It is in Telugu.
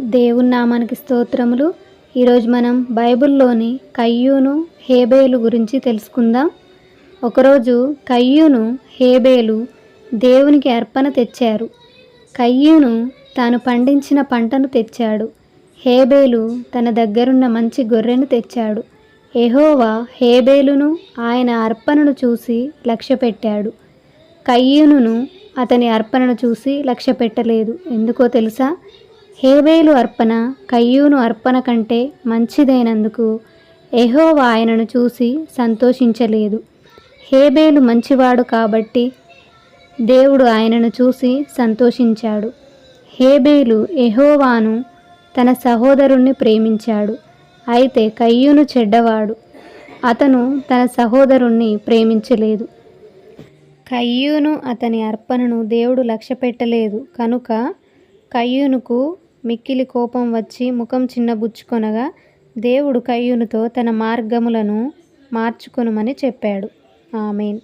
దేవుని నామానికి స్తోత్రములు. ఈరోజు మనం బైబిల్లోని కయ్యూను హేబేలు గురించి తెలుసుకుందాం. ఒకరోజు కయ్యూను హేబేలు దేవునికి అర్పణ తెచ్చారు. కయ్యూను తాను పండించిన పంటను తెచ్చాడు. హేబేలు తన దగ్గరున్న మంచి గొర్రెను తెచ్చాడు. ఎహోవా హేబేలును ఆయన అర్పణను చూసి లక్ష్యపెట్టాడు. కయ్యూనును అతని అర్పణను చూసి లక్ష్యపెట్టలేదు. ఎందుకో తెలుసా? హేబేలు అర్పణ కయ్యూను అర్పణ కంటే మంచిదైనందుకు ఎహోవా ఆయనను చూసి సంతోషించలేదు. హేబేలు మంచివాడు కాబట్టి దేవుడు ఆయనను చూసి సంతోషించాడు. హేబేలు ఎహోవాను తన సహోదరుణ్ణి ప్రేమించాడు. అయితే కయ్యూను చెడ్డవాడు. అతను తన సహోదరుణ్ణి ప్రేమించలేదు. కయ్యూను అతని అర్పణను దేవుడు లక్ష్యపెట్టలేదు. కనుక కయ్యూనుకు మిక్కిలి కోపం వచ్చి ముఖం చిన్నబుచ్చుకొనగా దేవుడు కయ్యూనుతో తన మార్గములను మార్చుకొనుమని చెప్పాడు. ఆమెన్.